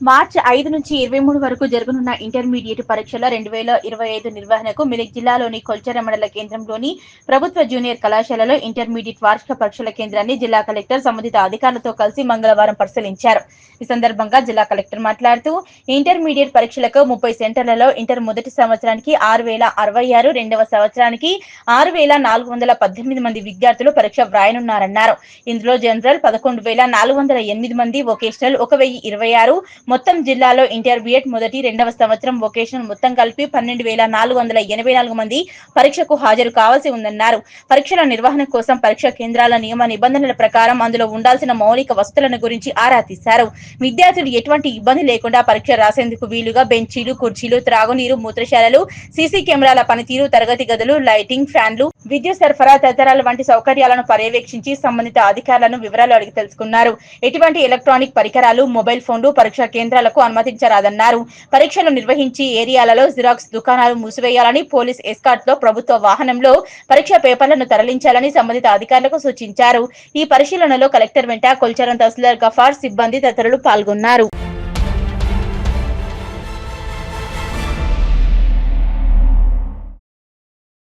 మార్చి ఐదు నుంచి ఇరవై మూడు వరకు జరగనున్న ఇంటర్మీడియట్ పరీక్షల రెండు వేల ఇరవై ఐదు నిర్వహణకు మెదక్ జిల్లాలోని కొల్చెర మండల కేంద్రంలోని ప్రభుత్వ జూనియర్ కళాశాలలో ఇంటర్మీడియట్ వార్షిక పరీక్షల కేంద్రాన్ని జిల్లా కలెక్టర్ సంబంధిత అధికారులతో కలిసి మంగళవారం పరిశీలించారు. ఈ సందర్భంగా జిల్లా కలెక్టర్ మాట్లాడుతూ ఇంటర్మీడియట్ పరీక్షలకు ముప్పై సెంటర్లలో ఇంటర్ మొదటి సంవత్సరానికి ఆరు వేల అరవై ఆరు రెండవ సంవత్సరానికి ఆరు వేల నాలుగు వందల పద్దెనిమిది మంది విద్యార్థులు పరీక్ష వ్రాయనున్నారన్నారు. ఇందులో జనరల్ పదకొండు వేల నాలుగు వందల ఎనిమిది మంది వొకేషనల్ ఒక వెయ్యి ఇరవై ఆరు మొత్తం జిల్లాలో ఇంటర్మీడియట్ మొదటి రెండవ సంవత్సరం వొకేషనల్ మొత్తం కలిపి పన్నెండు వేల నాలుగు వందల ఎనభై నాలుగు మంది పరీక్షకు హాజరు కావాల్సి ఉందన్నారు. పరీక్షల నిర్వహణ కోసం పరీక్ష కేంద్రాల నియమ నిబంధనల ప్రకారం అందులో ఉండాల్సిన మౌలిక వసతులను గురించి ఆరా తీశారు. విద్యార్థులు ఎటువంటి ఇబ్బంది లేకుండా పరీక్ష రాసేందుకు వీలుగా బెంచీలు కుర్చీలు త్రాగునీరు మూత్రశాలలు సీసీ కెమెరాల పనితీరు తరగతి గదులు లైటింగ్ ఫ్యాన్లు విద్యుత్ సరఫరా తదితరాల వంటి సౌకర్యాలను పర్యవేక్షించి సంబంధిత అధికారులను వివరాలు అడిగి తెలుసుకున్నారు. ఎటువంటి ఎలక్ట్రానిక్ పరికరాలు మొబైల్ ఫోన్లు పరీక్షా కేంద్రాలకు అనుమతించరాదన్నారు. పరీక్షలు నిర్వహించి ఏరియాలలో జిరాక్స్ దుకాణాలు మూసివేయాలని పోలీస్ ఎస్కాట్లో ప్రభుత్వ వాహనంలో పరీక్ష పేపర్లను తరలించాలని సంబంధిత అధికారులకు సూచించారు. ఈ పరిశీలనలో కలెక్టర్ వెంట కొల్చరం తహసీల్దార్ గఫార్ సిబ్బంది తదితరులు పాల్గొన్నారు.